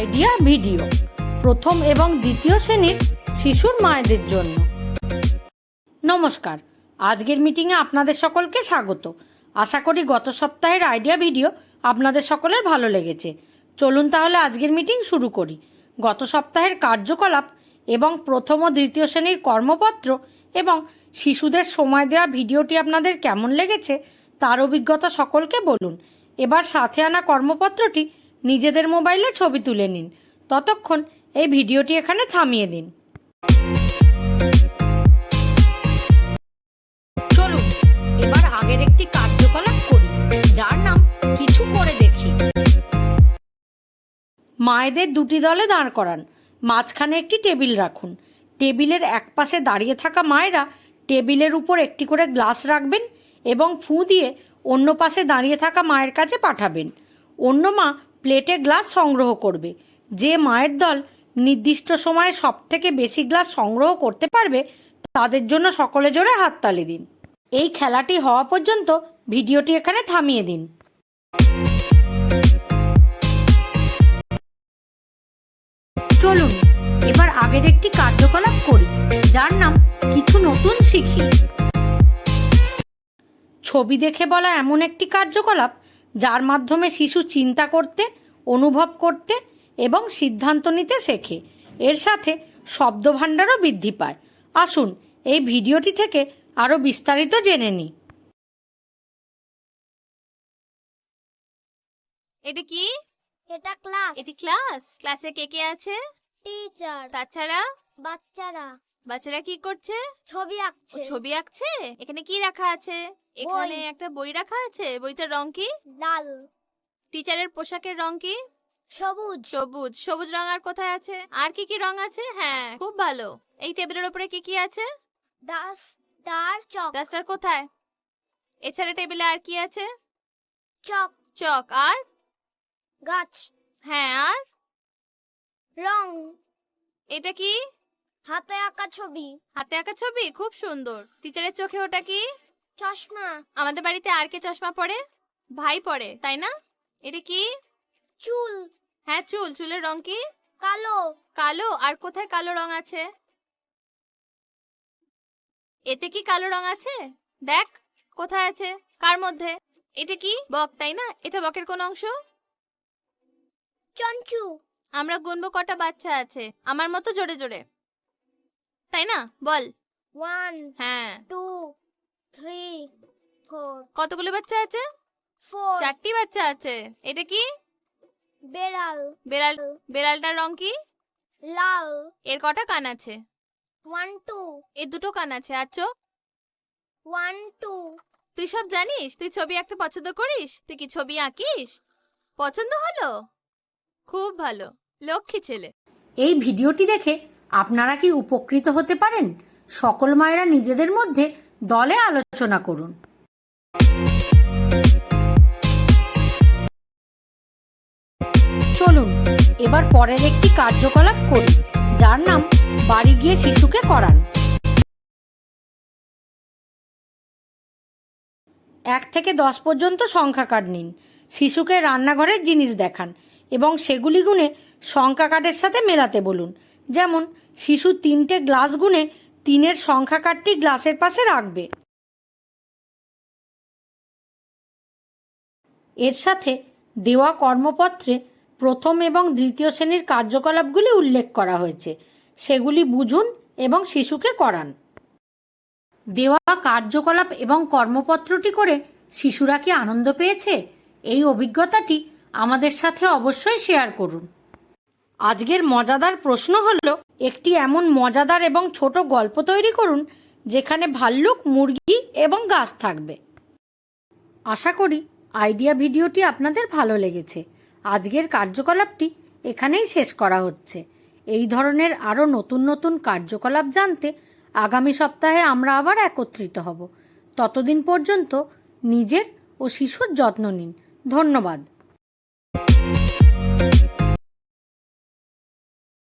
Idea video প্রথম এবং দ্বিতীয় শ্রেণির শিশুর মায়েদের জন্য। নমস্কার, আজকের মিটিংয়ে আপনাদের সকলকে স্বাগত। আশা করি গত সপ্তাহের আইডিয়া ভিডিও আপনাদের সকলের ভালো লেগেছে। চলুন তাহলে আজকের মিটিং শুরু করি। গত সপ্তাহের কার্যকলাপ এবং প্রথম ও দ্বিতীয় শ্রেণির কর্মপত্র এবং শিশুদের সময় দেওয়া ভিডিওটি আপনাদের কেমন লেগেছে তার অভিজ্ঞতা সকলকে বলুন। এবার সাথে আনা কর্মপত্রটি নিজেদের মোবাইলে ছবি তুলে নিন। ততক্ষণ এই ভিডিওটি এখানে থামিয়ে দিন। চলুন, এবার আগের একটি কার্যকলাপ করি, যার নাম কিছু করে দেখি। মায়েদের দুটি দলে দাঁড় করান। মাঝখানে একটি টেবিল রাখুন। টেবিলের এক পাশে দাঁড়িয়ে থাকা মায়েরা টেবিলের উপর একটি করে গ্লাস রাখবেন এবং ফু দিয়ে অন্য পাশে দাঁড়িয়ে থাকা মায়ের কাছে পাঠাবেন। অন্য মা প্লেটে গ্লাস সংগ্রহ করবে। যে মায়ের দল নির্দিষ্ট সময়ে সব থেকে বেশি গ্লাস সংগ্রহ করতে পারবে, তাদের জন্য সকলে জোরে হাততালি দিন। এই খেলাটি হওয়া পর্যন্ত ভিডিওটি এখানে থামিয়ে দিন। চলুন, এবার আগের একটি কার্যকলাপ করি, যার নাম কিছু নতুন শিখি। ছবি দেখে বলা এমন একটি কার্যকলাপ যার মাধ্যমে শিশু চিন্তা করতে অনুভব করতে এবং সিদ্ধান্ত নিতে শেখে। এর সাথে শব্দভাণ্ডারও বৃদ্ধি পায়। আসুন এই ভিডিওটি থেকে আরও বিস্তারিত জেনে নিই। এটা কি? এটা ক্লাস। এটি ক্লাস? ক্লাসে কে কে আছে? টিচার। তাছাড়া? বাচ্চারা। বাচ্চারা কি করছে? ছবি আঁকছে। ছবি আঁকছে? এখানে কি রাখা আছে? এখানে একটা বই রাখা আছে? বইটার রং কি? লাল। টিচারের পোশাকের রং কি? সবুজ। সবুজ। সবুজ রং আর কোথায় আছে? আর কি কি রং আছে? হ্যাঁ খুব ভালো। এই টেবিলের উপরে কি কি আছে? দাস ডার চক। ডাস্টার কোথায়? এছাড়া টেবিলে আর কি আছে? চক। চক। আর? গাছ। হ্যাঁ আর? রং। এটা কি? হাতে আঁকা ছবি। হাতে আঁকা ছবি? খুব সুন্দর। টিচারের চোখে ওটা কি? চশমা। আমাদের বাড়িতে আর কে চশমা পরে? ভাই পরে তাই না? এটা কি? চুল। হ্যাঁ চুল। চুলের রং কি? কালো। কালো? আর কোথায় কালো রং আছে? এতে কি কালো রং আছে? দেখ কোথায় আছে? কার মধ্যে? এটা কি? বক তাই না? এটা বকের কোন অংশ? চঞ্চু। আমরা গুনবো কটা বাচ্চা আছে। আমার মতো জোরে জোরে। তাই না? বল। ওয়ান হ্যাঁ। টু থ্রি ফোর কতগুলো বাচ্চা আছে? ফোর চারটি বাচ্চা আছে। এটা কি? বেড়াল। বেড়াল বেড়ালটার রং কি? লাল। এর কটা কান আছে? ওয়ান টু এর দুটো কান আছে। আর চোখ? ওয়ান টু তুই সব জানিস? তুই ছবি আঁকতে পছন্দ করিস? তুই কি ছবি আঁকিস? পছন্দ হলো? খুব ভালো। লক্ষ্মী ছেলে। এই ভিডিওটি দেখে আপনারা কি উপকৃত হতে পারেন? সকল মায়েরা নিজেদের মধ্যে দলে আলোচনা করুন। চলুন, এবার পরের একটি কার্যকলাপ করি, যার নাম বাড়ি গিয়ে শিশুকে করান। এক থেকে দশ পর্যন্ত সংখ্যা কার্ড নিন। শিশুকে রান্নাঘরের জিনিস দেখান এবং সেগুলি গুণে সংখ্যা কার্ডের সাথে মেলাতে বলুন। যেমন শিশু তিনটে গ্লাস গুণে তিনের সংখ্যা কার্ডটি গ্লাসের পাশে রাখবে। এর সাথে দেওয়া কর্মপত্রে প্রথম এবং দ্বিতীয় শ্রেণির কার্যকলাপগুলি উল্লেখ করা হয়েছে। সেগুলি বুঝুন এবং শিশুকে করান। দেওয়া কার্যকলাপ এবং কর্মপত্রটি করে শিশুরা কি আনন্দ পেয়েছে? এই অভিজ্ঞতাটি আমাদের সাথে অবশ্যই শেয়ার করুন। আজকের মজাদার প্রশ্ন হল, একটি এমন মজাদার এবং ছোট গল্প তৈরি করুন, যেখানে ভাল্লুক, মুরগি এবং গাছ থাকবে। আশা করি আইডিয়া ভিডিওটি আপনাদের ভালো লেগেছে। আজকের কার্যকলাপটি এখানেই শেষ করা হচ্ছে। এই ধরনের আরও নতুন নতুন কার্যকলাপ জানতে আগামী সপ্তাহে আমরা আবার একত্রিত হব। ততদিন পর্যন্ত নিজের ও শিশুর যত্ন নিন। ধন্যবাদ।